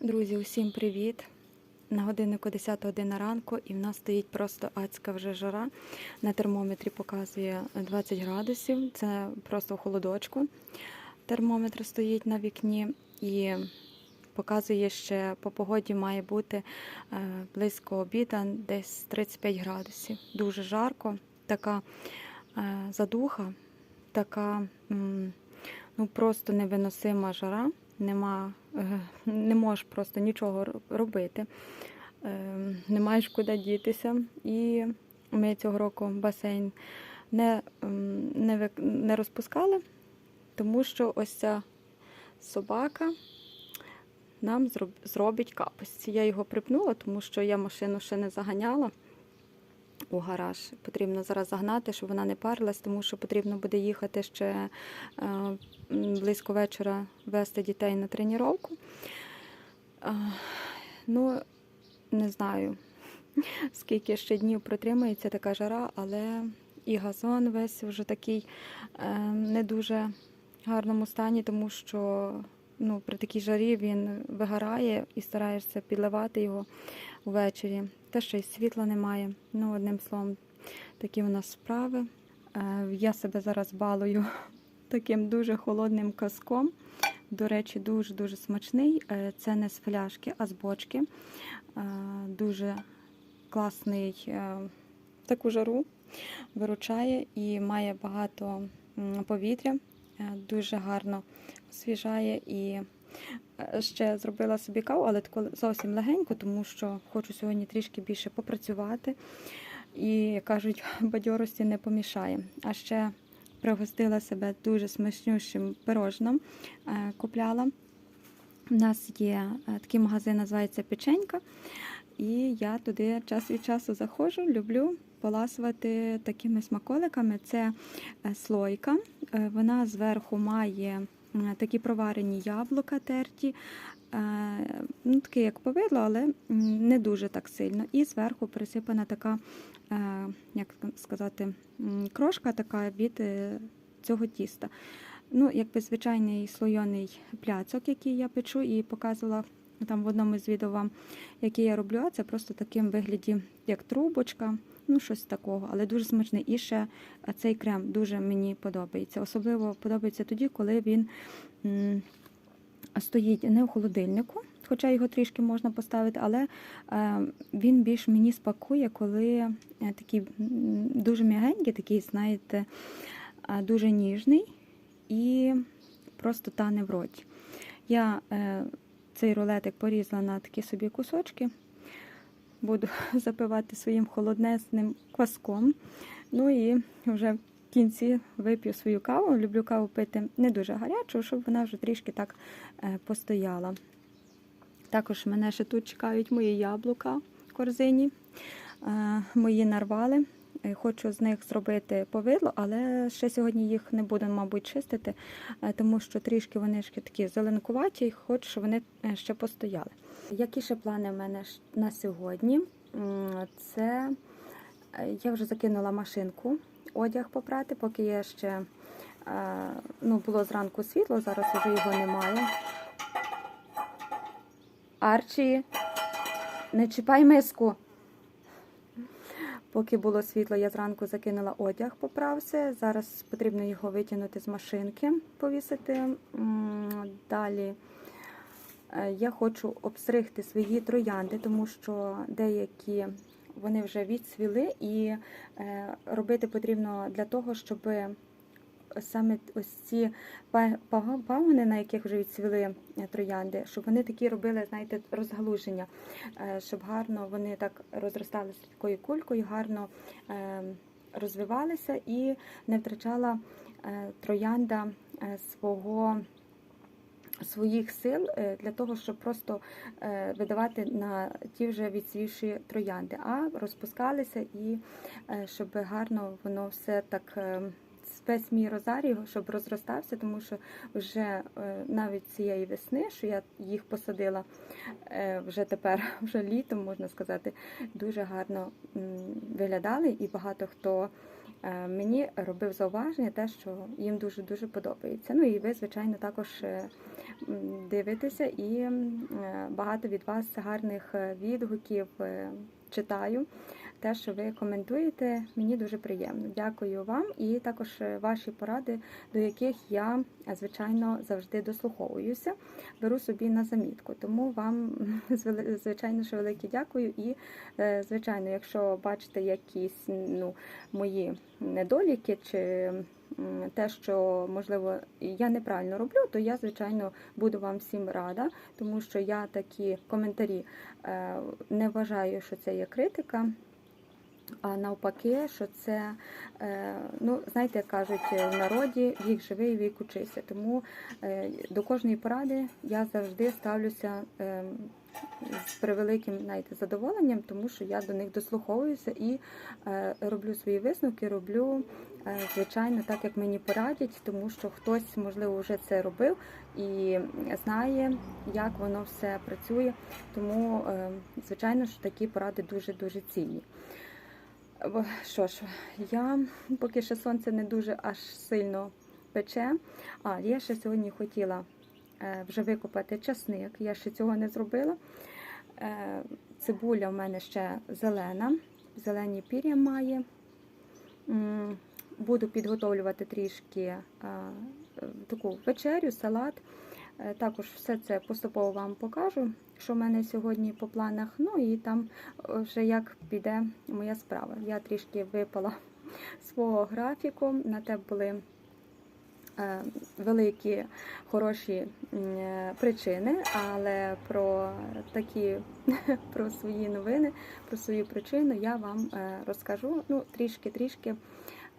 Друзі, усім привіт! На годиннику 10 година ранку і в нас стоїть просто адська вже жара. На термометрі показує 20 градусів. Це просто в холодочку. Термометр стоїть на вікні і показує ще по погоді має бути е, близько обіда, десь 35 градусів. Дуже жарко, така е, задуха, така ну просто невиносима жара. Нема, не можеш просто нічого робити, е, не маєш куди дітися. І ми цього року басейн не, не, не розпускали, тому що ось ця собака нам зробить капості. Я його припнула, тому що я машину ще не заганяла у гараж. Потрібно зараз загнати, щоб вона не парилась, тому що потрібно буде їхати ще е, близько вечора вести дітей на тренування. Ну, не знаю, скільки ще днів протримається така жара, але і газон весь вже такий е, не дуже гарному стані, тому що ну, при такій жарі він вигорає і стараєшся підливати його ввечері. Те, що й світла немає. Ну, одним словом, такі у нас справи. Е, Я себе зараз балую таким дуже холодним казком. До речі, дуже-дуже смачний. Е, Це не з фляшки, а з бочки. Е, Дуже класний таку жару виручає і має багато повітря. Дуже гарно освіжає і ще зробила собі каву, але таку зовсім легенько, тому що хочу сьогодні трішки більше попрацювати. І як кажуть, бадьорості не помішає. А ще пригостила себе дуже смачнющим пирожним, е, купляла. У нас є е, такий магазин, називається Печенька. І я туди час від часу заходжу, люблю поласувати такими смаколиками. Це е, слойка. Е, Вона зверху має такі проварені яблука терті, е, ну, таке як повидло, але не дуже так сильно. І зверху присипана така, е, як сказати, крошка така від е, цього тіста. Ну, якби звичайний слойоний пляцок, який я печу, і показувала там в одному з відео вам, який я роблю, це просто таким вигляді, як трубочка, ну щось такого, але дуже смачний. І ще е, цей крем дуже мені подобається. Особливо подобається тоді, коли він стоїть не в холодильнику, хоча його трішки можна поставити, але е, він більш мені спакує, коли е, такий дуже м'ягенький, такий, знаєте, дуже ніжний і просто тане в роті. Я цей рулетик порізала на такі собі кусочки. Буду запивати своїм холоднесним кваском. Ну і вже в кінці вип'ю свою каву. Люблю каву пити не дуже гарячу, щоб вона вже трішки так е, постояла. Також мене ще тут чекають мої яблука в корзині. Е, Мої нарвали. Е, Хочу з них зробити повидло, але ще сьогодні їх не буду, мабуть, чистити, е, тому що трішки вони ж такі зеленкуваті, щоб вони е, ще постояли. Які ще плани в мене на сьогодні? Це я вже закинула машинку, одяг попрати, поки є ще ну, було зранку світло, зараз вже його немає. Арчі, не чіпай миску. Поки було світло, я зранку закинула одяг, поправся. Зараз потрібно його витягнути з машинки, повісити. Далі е, я хочу обстригти свої троянди, тому що деякі вони вже відсвіли, і е, робити потрібно для того, щоб саме ось ці па- пагони, на яких вже відцвіли е, троянди, щоб вони такі робили, знаєте, розгалуження, е, щоб гарно вони так розросталися такою кулькою, гарно е, розвивалися і не втрачала троянда свого. Своїх сил для того, щоб просто видавати на ті вже відсвівші троянди, а розпускалися і щоб гарно воно все так весь мій розарій, щоб розростався, тому що вже е, навіть цієї весни, що я їх посадила е, вже тепер, вже літом, можна сказати, дуже гарно виглядали, і багато хто е, мені робив зауваження те, що їм дуже дуже подобається. Ну і ви, звичайно, також дивитеся, і багато від вас гарних відгуків читаю. Те, що ви коментуєте, мені дуже приємно. Дякую вам і також е, ваші поради, до яких я е, звичайно завжди дослуховуюся, беру собі на замітку. Тому вам звичайно що велике дякую. І е, звичайно, якщо бачите якісь ну, мої недоліки чи те, що можливо я неправильно роблю, то я звичайно буду вам всім рада, тому що я такі коментарі не вважаю, що це є критика. А навпаки, що це, е, ну, знаєте, як кажуть в народі, вік живий, вік учися. Тому е, до кожної поради я завжди ставлюся е, з превеликим знаєте, задоволенням, тому що я до них дослуховуюся і роблю свої висновки, роблю, звичайно, так, як мені порадять, тому що хтось, можливо, вже це робив і знає, як воно все працює. Тому, звичайно, що такі поради дуже-дуже цінні. Що ж, я поки що сонце не дуже аж сильно пече. А, я ще сьогодні хотіла е, вже викопати часник, я ще цього не зробила. Е, Цибуля в мене ще зелена, зелені пір'я має. Буду підготовлювати трішки е, таку вечерю, салат. Е, Також все це поступово вам покажу, що в мене сьогодні по планах. Ну і там вже як піде моя справа. Я трішки випала свого графіку. На те були е, великі хороші е, причини, але про такі про свої новини, про свою причину я вам е, розкажу ну, трішки-трішки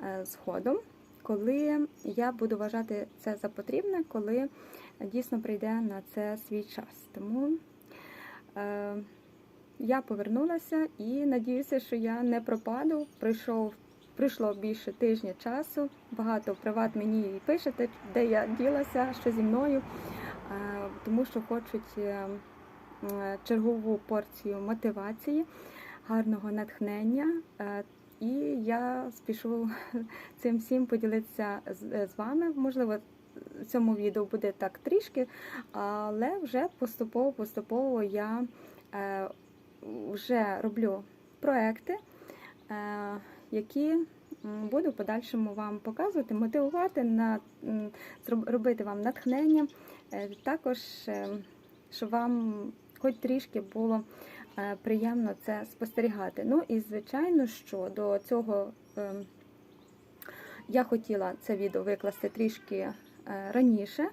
е, згодом, коли я буду вважати це за потрібне, коли дійсно прийде на це свій час. Тому е, я повернулася і надіюся, що я не пропаду. Прийшов, прийшло більше тижня часу. Багато приват мені і пишете, де я ділася, що зі мною, е, тому що хочуть е, чергову порцію мотивації, гарного натхнення. Е, і я спішу цим всім поділитися з вами. Можливо, цьому відео буде так трішки, але вже поступово-поступово я е, вже роблю проекти, е, які буду в подальшому вам показувати, мотивувати, на, робити вам натхнення, е, також, щоб вам хоч трішки було приємно це спостерігати. Ну і звичайно, що до цього е, я хотіла це відео викласти трішки раніше,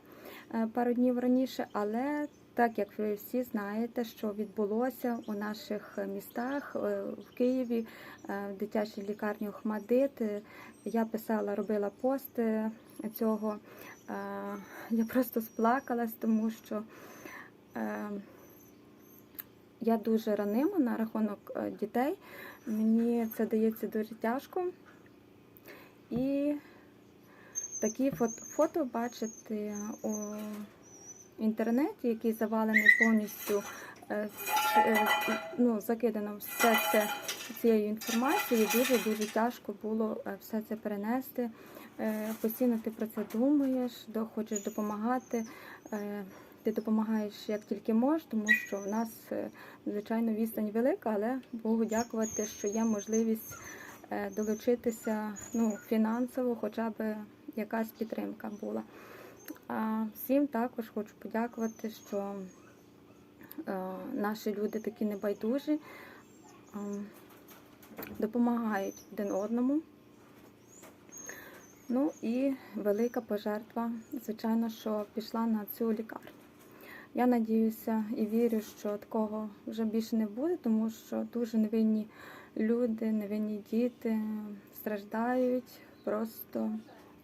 е, пару днів раніше, але так як ви всі знаєте, що відбулося у наших містах е, в Києві, е, в дитячій лікарні Охмадит, е, я писала, робила пост е, цього. Е, Я просто сплакалась, тому що е, я дуже ранима на рахунок е, дітей. Мені це дається дуже тяжко. І такі фото, бачити у інтернеті, який завалений повністю, е, е, ну, закидано все це цією інформацією. Дуже дуже тяжко було е, все це перенести. Постійно ти про це думаєш, хочеш допомагати. Ти допомагаєш як тільки можеш, тому що в нас, звичайно, відстань велика, але Богу дякувати, що є можливість долучитися ну, фінансово, хоча б якась підтримка була. А всім також хочу подякувати, що е, наші люди такі небайдужі, допомагають один одному. Ну і велика пожертва, звичайно, що пішла на цю лікарню. Я надіюся і вірю, що такого вже більше не буде, тому що дуже невинні люди, невинні діти страждають просто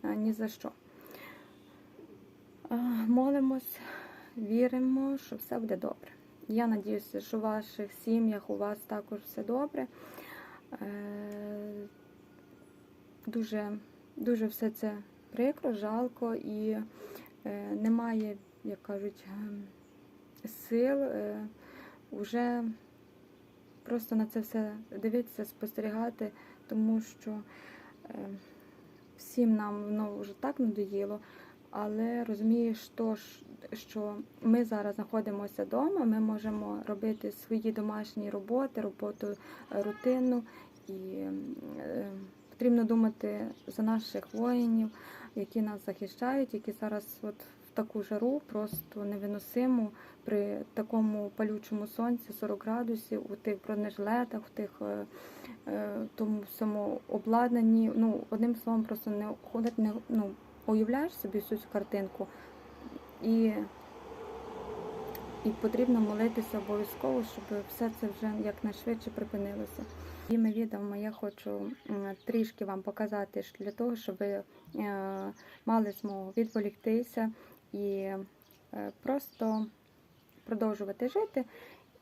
ні за що. Е, Молимось, віримо, що все буде добре. Я надіюся, що в ваших сім'ях у вас також все добре. Е, Дуже, дуже все це прикро, жалко і е, немає, як кажуть, сил е, вже просто на це все дивитися, спостерігати, тому що всім нам воно вже так надоїло, але розумієш, то, що ми зараз знаходимося вдома, ми можемо робити свої домашні роботи, роботу е, рутинну і е, потрібно думати за наших воїнів, які нас захищають, які зараз от в таку жару просто невиносиму при такому палючому сонці 40 градусів, у тих бронежилетах, у тих е, тому всьому обладнанні. Ну, одним словом, просто не ходить, не ну, уявляєш собі всю цю картинку. І, і потрібно молитися обов'язково, щоб все це вже якнайшвидше припинилося. Своїми відео я хочу трішки вам показати для того, щоб ви е, мали змогу відволіктися і е, просто продовжувати жити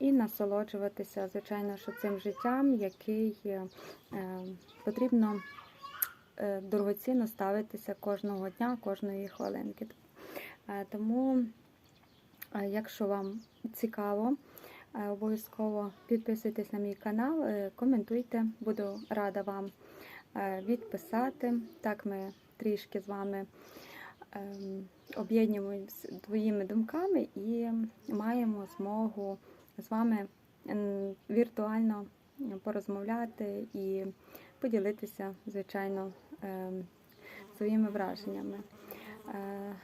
і насолоджуватися, звичайно, що цим життям, який е, е, потрібно е, дорогоцінно ставитися кожного дня, кожної хвилинки. Тому, якщо вам цікаво, обов'язково підписуйтесь на мій канал, коментуйте, буду рада вам відписати. Так ми трішки з вами об'єднуємося твоїми думками і маємо змогу з вами віртуально порозмовляти і поділитися, звичайно, ем, своїми враженнями. Е,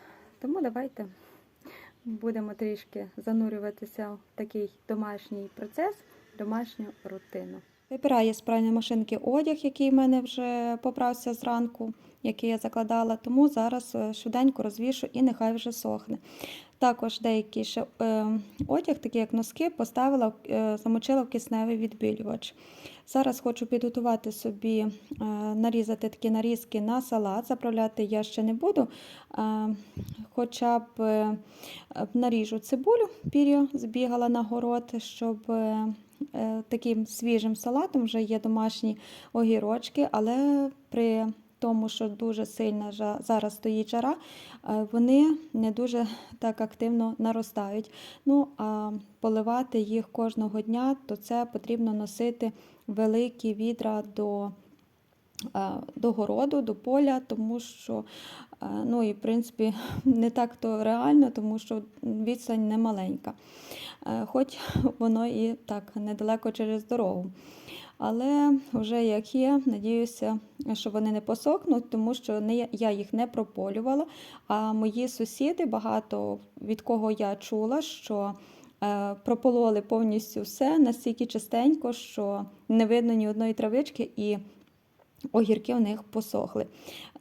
Тому давайте будемо трішки занурюватися в такий домашній процес, домашню рутину. Вибираю з пральної машинки одяг, який в мене вже поправся зранку, який я закладала, тому зараз е, швиденько розвішу і нехай вже сохне. Також деякий ще е, одяг, такий як носки, поставила, е, замочила в кисневий відбілювач. Зараз хочу підготувати собі, е, нарізати такі нарізки на салат. Заправляти я ще не буду, хоча б наріжу цибулю, пір'я збігала на город, щоб таким свіжим салатом вже є домашні огірочки, але при тому, що дуже сильна зараз стоїть жара, е, вони не дуже так активно наростають. Ну а поливати їх кожного дня, то це потрібно носити великі відра до, е, до городу, до поля, тому що е, ну і в принципі не так то реально, тому що відстань не маленька. Хоч воно і так недалеко через дорогу. Але вже як є, надіюся, що вони не посохнуть, тому що не, я їх не прополювала. А мої сусіди, багато від кого я чула, що е, пропололи повністю все настільки частенько, що не видно ні одної травички і огірки у них посохли.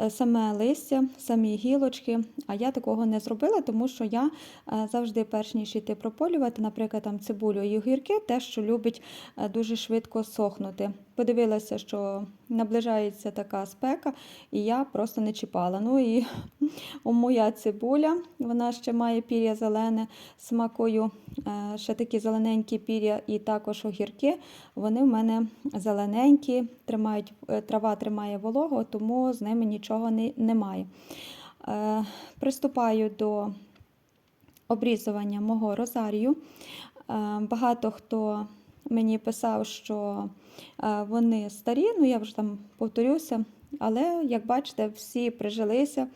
Е, Саме листя, самі гілочки, а я такого не зробила, тому що я е, завжди, перш ніж йти прополювати, наприклад, там цибулю і огірки, те, що любить е, дуже швидко сохнути. Подивилася, що наближається така спека, і я просто не чіпала. Ну і моя цибуля, вона ще має пір'я зелене смакою, е, ще такі зелененькі пір'я, і також огірки. Вони в мене зелененькі, тримають, е, трава тримає вологу, тому з ними нічого не, немає. Е, Приступаю до обрізування мого розарію. Багато хто мені писав, що е, вони старі, ну я вже там повторюся. Але, як бачите, всі прижилися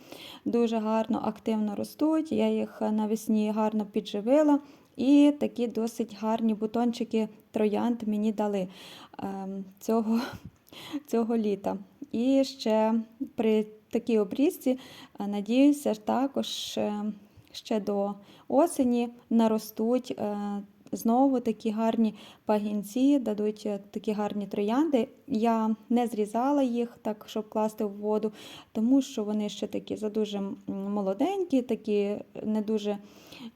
дуже гарно, активно ростуть. Я їх навесні гарно підживила, і такі досить гарні бутончики троянд мені дали ем, цього, цього літа. І ще при такій обрізці, е, надіюся, також е, ще до осені наростуть знову такі гарні пагінці, дадуть е, такі гарні троянди. Я не зрізала їх так, щоб класти в воду, тому що вони ще такі задуже м, молоденькі, такі не дуже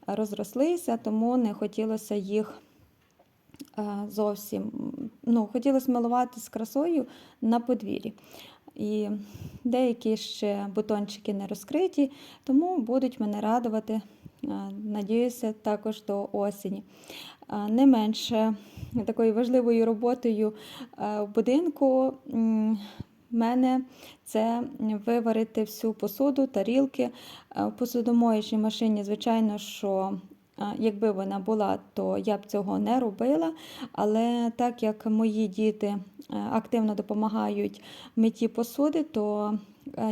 розрослися, тому не хотілося їх е, зовсім. Ну, хотілося милуватися красою на подвір'ї. І деякі ще бутончики не розкриті, тому будуть мене радувати, надіюся, також до осені. Не менше такою важливою роботою в будинку мене це виварити всю посуду, тарілки. В посудомоючій машині, звичайно, що Якби вона була, то я б цього не робила. Але так як мої діти активно допомагають митті посуди, то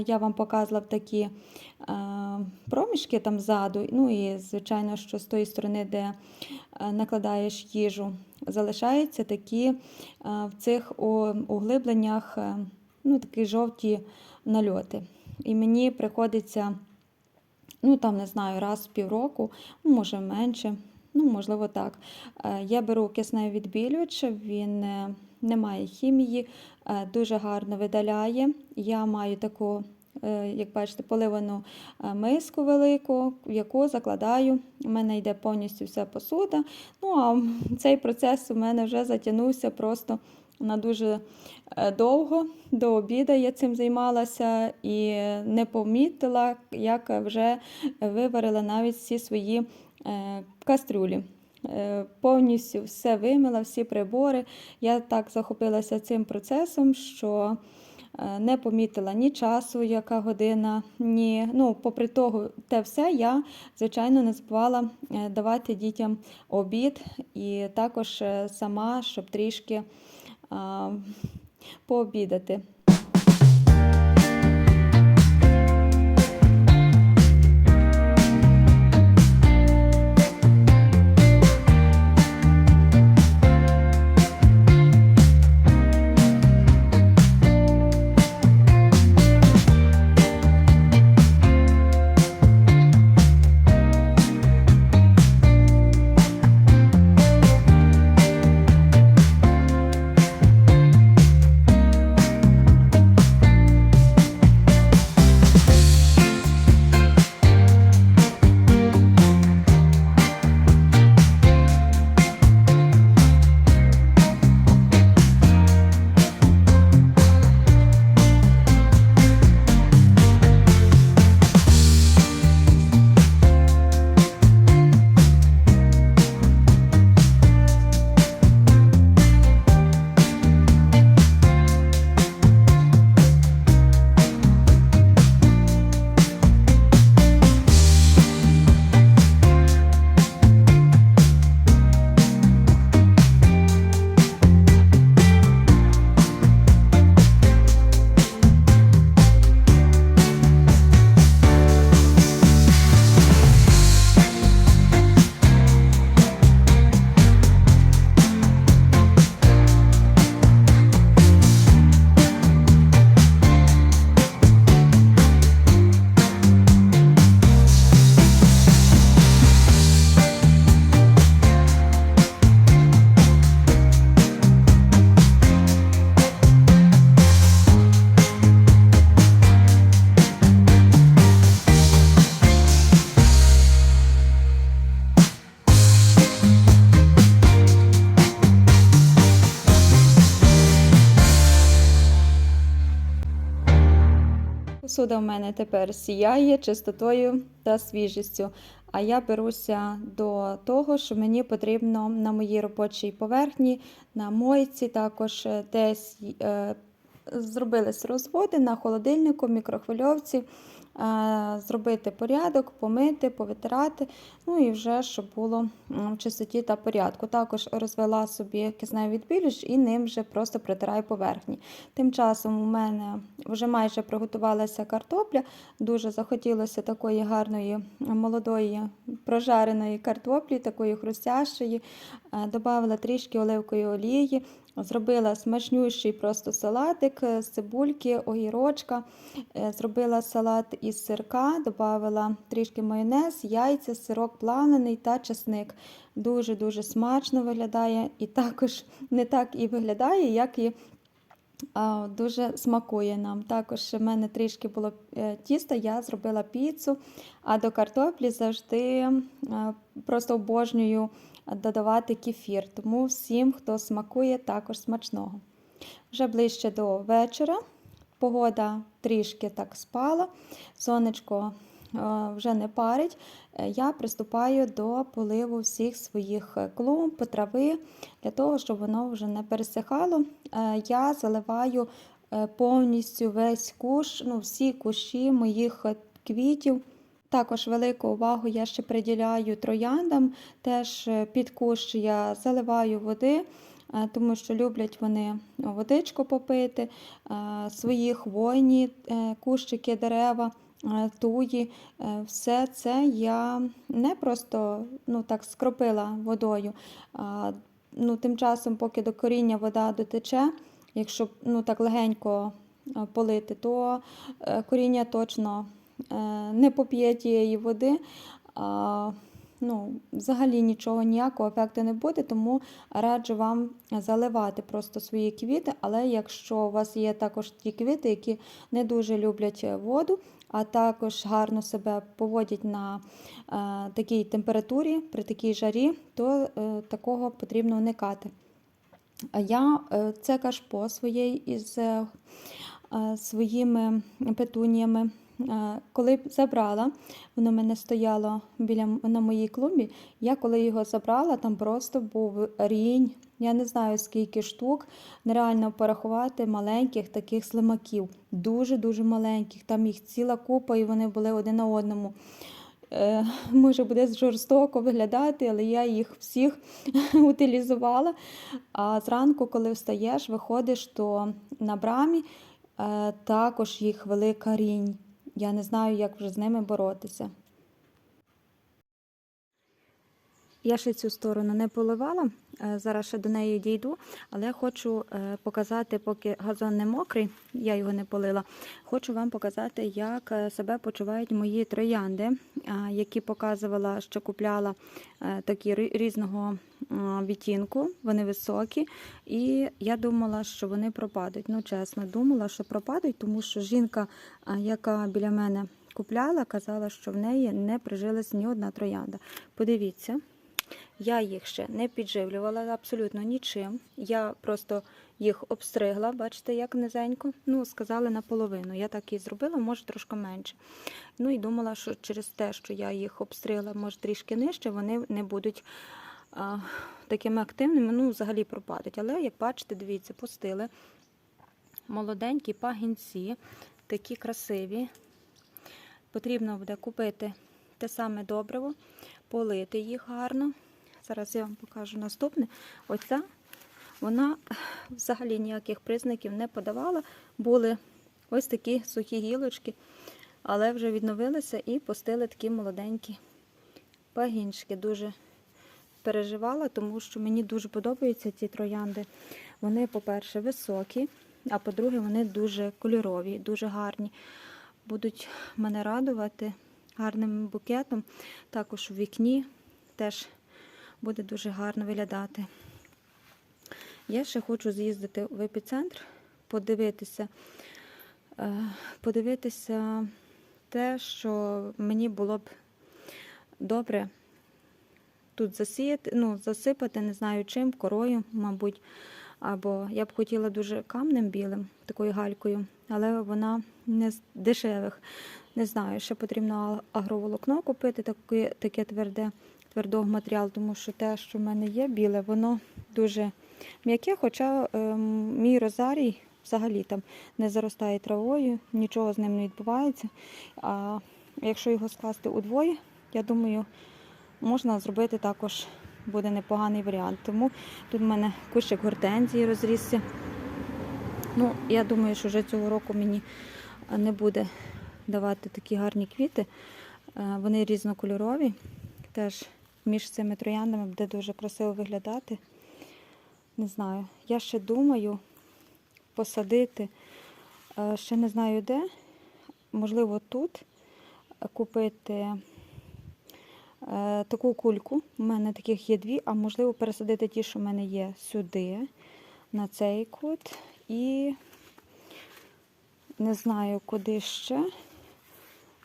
я вам показувала такі е, проміжки там ззаду. Ну і, звичайно, що з тої сторони, де е, накладаєш їжу, залишаються такі е, в цих углибленнях е, ну, такі жовті нальоти. І мені приходиться ну там не знаю, раз в півроку, може менше, ну можливо так. Е, Я беру кисневий відбілювач, він е, не має хімії, е, дуже гарно видаляє. Я маю таку, е, як бачите, поливану е, миску велику, в яку закладаю. У мене йде повністю вся посуда. Ну а цей процес у мене вже затягнувся просто на дуже довго. До обіду я цим займалася і не помітила, як вже виварила навіть всі свої кастрюлі. Е, Повністю все вимила, всі прибори. Я так захопилася цим процесом, що е, не помітила ні часу, яка година, ні. Ну, попри того, те все, я, звичайно, не забувала е, давати дітям обід і також сама, щоб трішки пообідати. Посуда в мене тепер сіяє чистотою та свіжістю. А я беруся до того, що мені потрібно на моїй робочій поверхні, на мойці, також десь е, зробились розводи на холодильнику, мікрохвильовці, зробити порядок, помити, повитирати, ну і вже щоб було в чистоті та порядку. Також розвела собі кисневий відбілюч і ним вже просто протираю поверхні. Тим часом у мене вже майже приготувалася картопля. Дуже захотілося такої гарної молодої прожареної картоплі, такої хрустящої. Е, Добавила трішки оливкової олії, зробила смачнющий просто салатик з цибульки, огірочка. Е, Зробила салат із сирка, додала трішки майонез, яйця, сирок плавлений та чесник. Дуже-дуже смачно виглядає і також не так і виглядає, як і а, Дуже смакує нам. Також в мене трішки було е, тіста, я зробила піцу, а до картоплі завжди е, просто обожнюю додавати кефір. Тому всім, хто смакує, також смачного. Вже ближче до вечора. Погода трішки так спала, сонечко е, вже не парить. Е, Я приступаю до поливу всіх своїх клумб, трави, для того, щоб воно вже не пересихало. Е, Я заливаю повністю весь куш, ну, всі кущі моїх квітів Також велику увагу я ще приділяю трояндам. Теж е, під кущ я заливаю води, е, тому що люблять вони водичку попити, е, свої хвойні кущики, дерева, туї. Все це я не просто ну, так скропила водою. а, Ну, тим часом, поки до коріння вода дотече, якщо ну, так легенько полити, то коріння точно не поп'є тієї води. А, ну, взагалі нічого, ніякого ефекту не буде, тому раджу вам заливати просто свої квіти. Але якщо у вас є також ті квіти, які не дуже люблять воду, а також гарно себе поводять на е, такій температурі, при такій жарі, то е, такого потрібно уникати. Я е, це кашпо своє із е, е, своїми петуніями. Коли забрала, воно в мене стояло біля на моїй клумбі. Я коли його забрала, там просто був рінь. Я не знаю скільки штук. Нереально порахувати маленьких таких слимаків. Дуже-дуже маленьких. Там їх ціла купа, і вони були один на одному. Е, Може, буде жорстоко виглядати, але я їх всіх утилізувала. А зранку, коли встаєш, виходиш, то на брамі е, також їх велика рінь. Я не знаю, як вже з ними боротися. Я ще цю сторону не поливала, е, зараз ще до неї дійду, але хочу е, показати, поки газон не мокрий, я його не полила. Хочу вам показати, як е, себе почувають мої троянди, які показувала, що купляла такі різного відтінку, вони високі. І я думала, що вони пропадуть. Ну, чесно, думала, що пропадуть, тому що жінка, яка біля мене купляла, казала, що в неї не прижилась ні одна троянда. Подивіться. Я їх ще не підживлювала абсолютно нічим. Я просто їх обстригла, бачите, як низенько. Ну, сказали наполовину. Я так і зробила, може трошки менше. Ну і думала, що через те, що я їх обстригла, може трішки нижче, вони не будуть а, такими активними, ну, взагалі пропадуть. Але, як бачите, дивіться, пустили молоденькі пагінці, такі красиві. Потрібно буде купити те саме добриво, полити їх гарно. Зараз я вам покажу наступне. Оця вона взагалі ніяких признаків не подавала. Були ось такі сухі гілочки, але вже відновилися і пустили такі молоденькі пагінчики. Дуже переживала, тому що мені дуже подобаються ці троянди. Вони, по-перше, високі, а по-друге, вони дуже кольорові, дуже гарні. Будуть мене радувати гарним букетом. Також у вікні теж буде дуже гарно виглядати. Я ще хочу з'їздити в епіцентр, подивитися, е, подивитися те, що мені було б добре тут засіяти, ну, засипати, не знаю чим, корою, мабуть. Або я б хотіла дуже камнем білим, такою галькою, але вона не з дешевих. Не знаю, ще потрібно агроволокно купити, таке, таке тверде, твердого матеріалу, тому що те, що в мене є біле, воно дуже м'яке, хоча ем, мій розарій взагалі там не заростає травою, нічого з ним не відбувається. А якщо його скласти удвоє, я думаю, можна зробити також буде непоганий варіант. Тому тут в мене кущик гортензії розрісся. Ну, я думаю, що вже цього року мені не буде давати такі гарні квіти. Е, Вони різнокольорові. Теж між цими трояндами буде дуже красиво виглядати. Не знаю. Я ще думаю посадити, е, ще не знаю де. Можливо, тут купити е, таку кульку. У мене таких є дві, а можливо пересадити ті, що в мене є сюди, на цей кут. І не знаю, куди ще.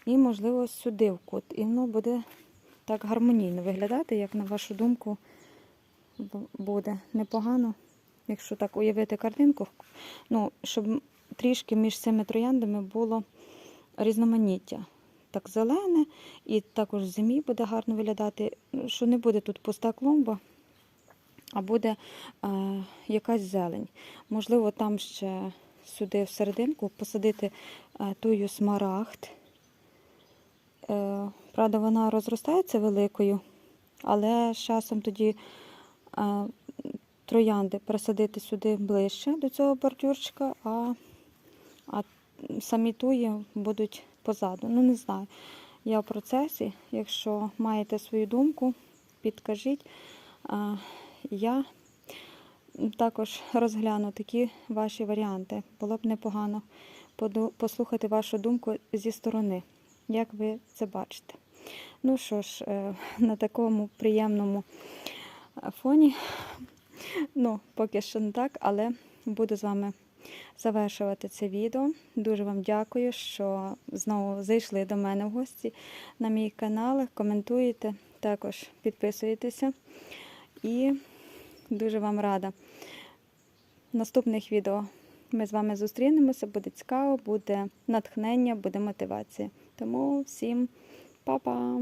І, можливо, сюди в кут. І воно буде так гармонійно виглядати, як на вашу думку буде непогано, якщо так уявити картинку. Ну, щоб трішки між цими трояндами було різноманіття. Так зелене, і також в зимі буде гарно виглядати, що не буде тут пуста клумба, а буде е, якась зелень. Можливо, там ще сюди всерединку посадити е, тую смарагд. Е, Правда, вона розростається великою, але з часом тоді е, троянди пересадити сюди ближче до цього бордюрчика, а, а самі туї будуть позаду. Ну, не знаю. Я в процесі. Якщо маєте свою думку, підкажіть. Я також розгляну такі ваші варіанти. Було б непогано послухати вашу думку зі сторони, як ви це бачите. Ну що ж, е, на такому приємному е, фоні, ну, поки що не так, але буду з вами завершувати це відео. Дуже вам дякую, що знову зайшли до мене в гості на мій канал. Коментуєте, також підписуєтеся. І дуже вам рада. Наступних відео ми з вами зустрінемося, буде цікаво, буде натхнення, буде мотивація. Тому всім па-па!